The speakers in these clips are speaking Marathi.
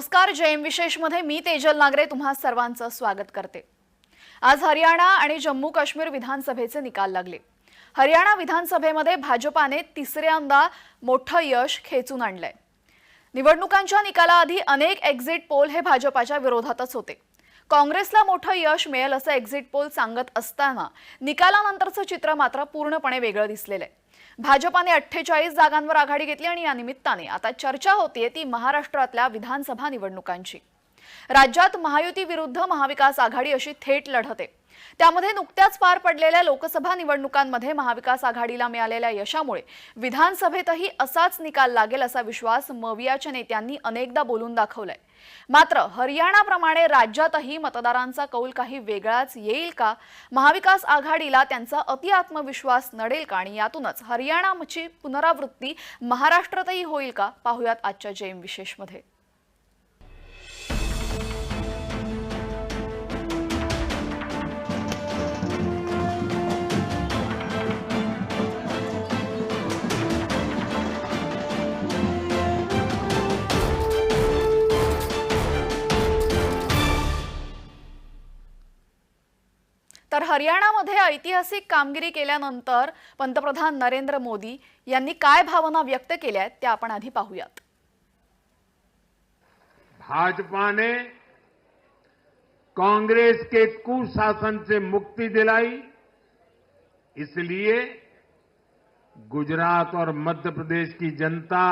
नमस्कार जयम विशेषमध्ये मी तेजल नागरे तुम्हा सर्वांचं स्वागत करते. आज हरियाणा आणि जम्मू काश्मीर विधानसभेचे निकाल लागले. हरियाणा विधानसभेमध्ये भाजपाने तिसऱ्यांदा मोठं यश खेचून आणलंय. निवडणुकांच्या निकालाआधी अनेक एक्झिट पोल हे भाजपाच्या विरोधातच होते. काँग्रेसला मोठं यश मिळेल असं एक्झिट पोल सांगत असताना निकालानंतरचं चित्र मात्र पूर्णपणे वेगळं दिसलेलं आहे. भाजपाने अठ्ठेचाळीस जागांवर आघाडी घेतली आणि या निमित्ताने आता चर्चा होतीये ती महाराष्ट्रातल्या विधानसभा निवडणुकांची. राज्यात महायुती विरुद्ध महाविकास आघाडी अशी थेट लढत आहे. त्यामध्ये नुकत्याच पार पडलेल्या लोकसभा निवडणुकांमध्ये महाविकास आघाडीला मिळालेल्या यशामुळे विधानसभेतही असाच निकाल लागेल असा विश्वास मवियाच्या नेत्यांनी अनेकदा बोलून दाखवलाय. मात्र हरियाणाप्रमाणे राज्यातही मतदारांचा कौल काही वेगळाच येईल का? महाविकास आघाडीला त्यांचा अति आत्मविश्वास नडेल का? आणि यातूनच हरियाणाची पुनरावृत्ती महाराष्ट्रातही होईल का? पाहुयात आजच्या जेम विशेषमध्ये. तर हरियाणामध्ये ऐतिहासिक कामगिरी केल्यानंतर पंतप्रधान नरेंद्र मोदी यांनी काय भावना व्यक्त केल्या आधी भाजपा ने कांग्रेस के कुशासन से मुक्ति दिलाई, इसलिए गुजरात और मध्य प्रदेश की जनता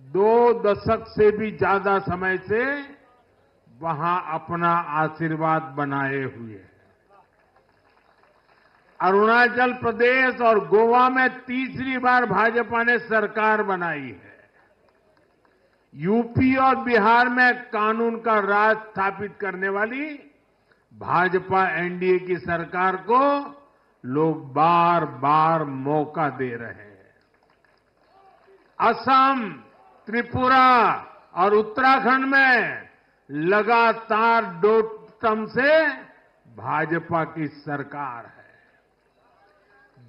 दो दशक से भी ज़्यादा समय से वहाँ अपना आशीर्वाद बनाए हुए है। अरुणाचल प्रदेश और गोवा में तीसरी बार भाजपा ने सरकार बनाई है। यूपी और बिहार में कानून का राज स्थापित करने वाली भाजपा एनडीए की सरकार को लोग बार बार मौका दे रहे हैं। असम, त्रिपुरा और उत्तराखंड में लगातार दो टर्म से भाजपा की सरकार है।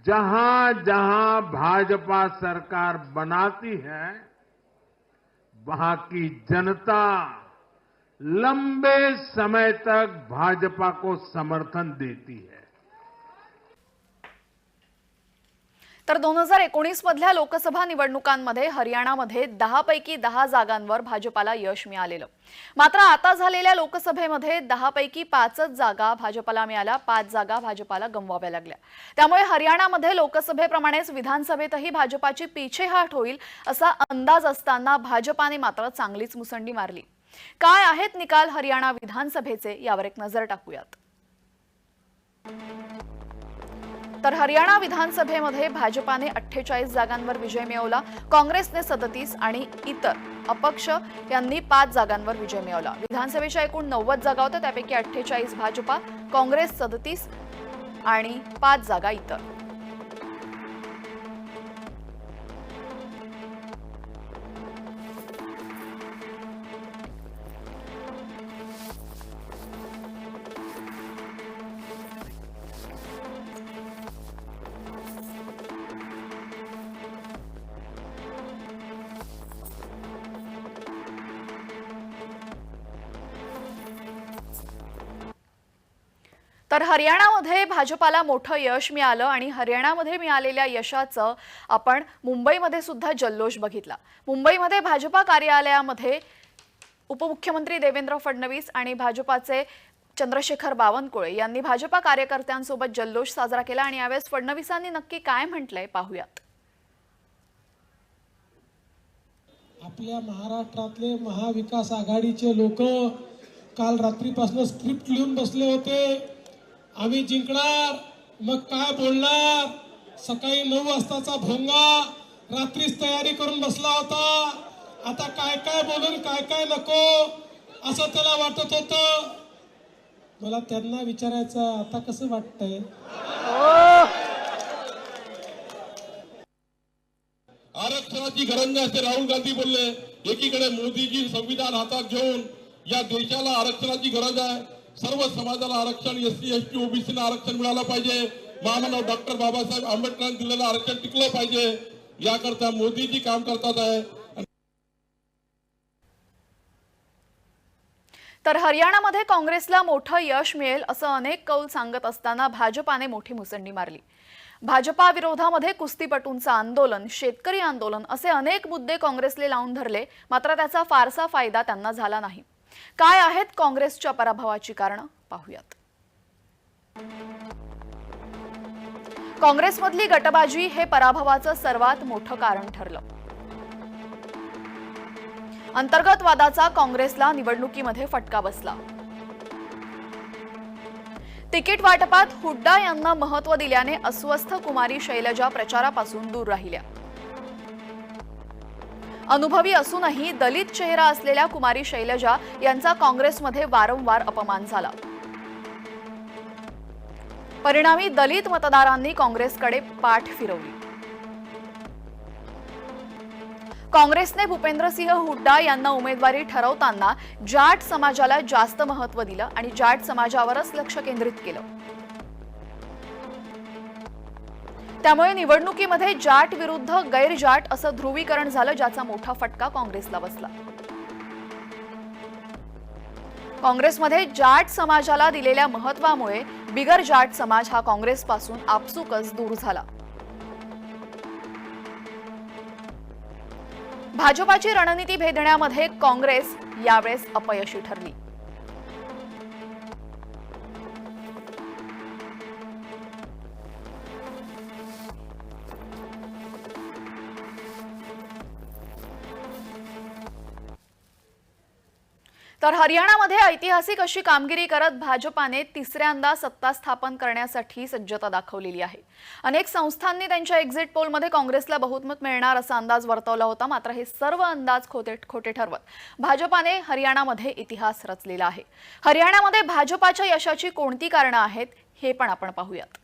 जहाँ जहाँ भाजपा सरकार बनाती है, वहाँ की जनता लंबे समय तक भाजपा को समर्थन देती है। तर दोन हजार एकोणीस मधल्या लोकसभा निवडणुकांमध्ये हरियाणामध्ये दहापैकी दहा जागांवर भाजपाला यश मिळालेलं. मात्र आता झालेल्या लोकसभेमध्ये दहापैकी पाचच जागा भाजपाला मिळाल्या पाच जागा भाजपाला गमवाव्या लागल्या. त्यामुळे हरियाणामध्ये लोकसभेप्रमाणेच विधानसभेतही भाजपाची पिछेहाट होईल असा अंदाज असताना भाजपाने मात्र चांगलीच मुसंडी मारली. काय आहेत निकाल हरियाणा विधानसभेचे यावर एक नजर टाकूयात. तर हरियाणा विधानसभेमध्ये भाजपाने अठ्ठेचाळीस जागांवर विजय मिळवला काँग्रेसने सदतीस आणि इतर अपक्ष यांनी पाच जागांवर विजय मिळवला. विधानसभेच्या एकूण नव्वद जागा होत्या त्यापैकी अठ्ठेचाळीस भाजपा काँग्रेस सदतीस आणि पाच जागा इतर. तर हरियाणामध्ये भाजपाला मोठं यश मिळालं आणि हरियाणामध्ये मिळालेल्या यशाचं आपण मुंबईमध्ये सुद्धा जल्लोष बघितला. मुंबईमध्ये भाजपा कार्यालयामध्ये उपमुख्यमंत्री देवेंद्र फडणवीस आणि भाजपाचे चंद्रशेखर बावनकुळे यांनी भाजपा कार्यकर्त्यांसोबत जल्लोष साजरा केला आणि यावेळेस फडणवीसांनी नक्की काय म्हटलंय पाहूयात. आपल्या महाराष्ट्रातले महाविकास आघाडीचे लोक काल रात्रीपासून स्क्रिप्ट लिहून बसले होते. आम्ही जिंकणार मग काय बोलणार? सकाळी नऊ वाजताचा भोंगा रात्रीच तयारी करून बसला होता. आता काय काय बोलून काय काय नको असं त्याला वाटत होतं. मला त्यांना विचारायचं आता कसं वाटतंय? आरक्षणाची गरज नाही असे राहुल गांधी बोलले. एकीकडे मोदीजी संविधान हातात घेऊन या देशाला आरक्षणाची गरज आहे. सर्व समाजाला आरक्षण एस सी एस टी ओबीसीला आरक्षण मिळालं पाहिजे. महामानव डॉक्टर बाबासाहेब आंबेडकरांनी दिलेलं आरक्षण टिकलं पाहिजे. याकरता मोदीजी काम करतात आहे. तर हरियाणामध्ये काँग्रेसला मोठं यश मिळेल असं अनेक कौल सांगत असताना भाजपाने मोठी मुसंडी मारली. भाजपा विरोधामध्ये कुस्तीपटूंचं आंदोलन शेतकरी आंदोलन असे अनेक मुद्दे काँग्रेसले लावून धरले. मात्र त्याचा फारसा फायदा त्यांना झाला नाही. काय आहेत काँग्रेसच्या पराभवाची कारणं? पाहूयात. काँग्रेसमधली गटबाजी हे पराभवाचं सर्वात मोठं कारण ठरलं. अंतर्गत वादाचा काँग्रेसला निवडणुकीमध्ये फटका बसला. तिकीट वाटपात हुड्डा यांना महत्त्व दिल्याने अस्वस्थ कुमारी शैलजा प्रचारापासून दूर राहिल्या. अनुभवी असूनही दलित चेहरा असलेल्या कुमारी शैलजा यांचा काँग्रेसमध्ये वारंवार अपमान झाला. परिणामी दलित मतदारांनी काँग्रेसकडे पाठ फिरवली. काँग्रेसने भूपेंद्रसिंह हुड्डा यांना उमेदवारी ठरवताना जाट समाजाला जास्त महत्त्व दिलं आणि जाट समाजावरच लक्ष केंद्रित केलं. त्यामुळे निवडणुकीमध्ये जाट विरुद्ध गैरजाट असं ध्रुवीकरण झालं ज्याचा मोठा फटका काँग्रेसला बसला. काँग्रेसमध्ये जाट समाजाला दिलेल्या महत्वामुळे बिगर जाट समाज हा काँग्रेसपासून आपसुकच दूर झाला. भाजपाची रणनीती भेदण्यामध्ये काँग्रेस यावेळेस अपयशी ठरली. तर हरियाणामध्ये ऐतिहासिक अशी कामगिरी करत भाजपाने तिसऱ्यांदा सत्ता स्थापन करण्यासाठी सज्जता दाखवलेली आहे. अनेक संस्थांनी त्यांच्या एक्झिट पोलमध्ये काँग्रेसला बहुमत मिळणार असा अंदाज वर्तवला होता मात्र हे सर्व अंदाज खोटे खोटे ठरवत भाजपाने हरियाणामध्ये इतिहास रचलेला आहे. हरियाणामध्ये भाजपाच्या यशाची कोणती कारणं आहेत हे पण आपण पाहूयात.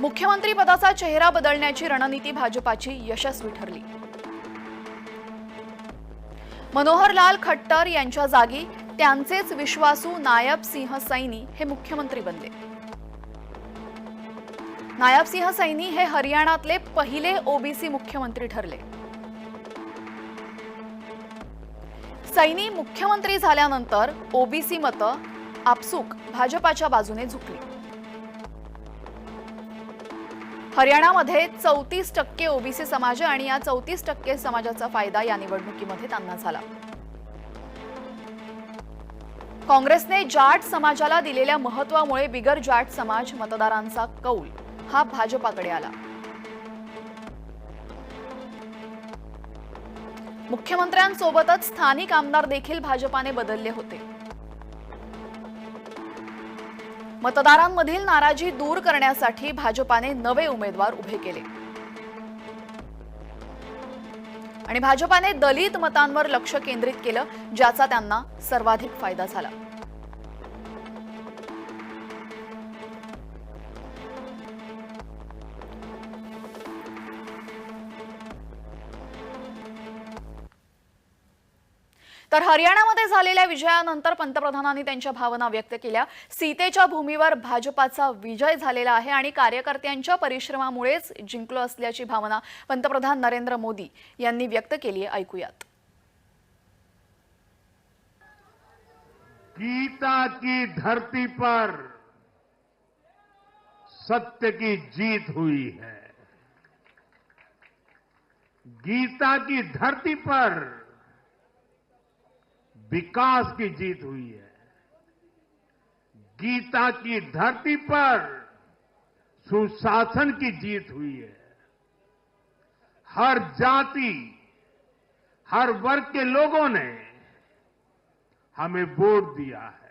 मुख्यमंत्री पदाचा चेहरा बदलण्याची रणनीती भाजपाची यशस्वी ठरली. मनोहरलाल खट्टर यांच्या जागी त्यांचेच विश्वासू नायब सिंह सैनी हे मुख्यमंत्री बनले. नायब सिंह सैनी हे हरियाणातले पहिले ओबीसी मुख्यमंत्री ठरले. सैनी मुख्यमंत्री झाल्यानंतर ओबीसी मतं आपसूक भाजपाच्या बाजूने झुकली. हरियाणामध्ये चौतीस टक्के ओबीसी समाज आणि या चौतीस टक्के समाजाचा फायदा या निवडणुकीमध्ये त्यांना झाला. काँग्रेसने जाट समाजाला दिलेल्या महत्वामुळे बिगर जाट समाज मतदारांचा कौल हा भाजपाकडे आला. मुख्यमंत्र्यांसोबतच स्थानिक आमदार देखील भाजपाने बदलले होते. मतदारांमधील नाराजी दूर करण्यासाठी भाजपाने नवे उमेदवार उभे केले. आणि भाजपाने दलित मतांवर लक्ष केंद्रित केलं ज्याचा त्यांना सर्वाधिक फायदा झाला. तर हरियाणामध्ये झालेल्या विजयानंतर पंतप्रधानांनी त्यांच्या भावना व्यक्त केल्या. सीतेच्या भूमीवर भाजपाचा विजय झालेला आहे आणि कार्यकर्त्यांच्या परिश्रमामुळेच जिंकलो असल्याची भावना पंतप्रधान नरेंद्र मोदी यांनी व्यक्त केली आहे. ऐकूयात. गीता की धरती पर सत्य की जीत हुई है। गीता की धरती पर विकास की जीत हुई है। गीता की धरती पर सुशासन की जीत हुई है। हर जाति, हर वर्ग के लोगों ने हमें वोट दिया है।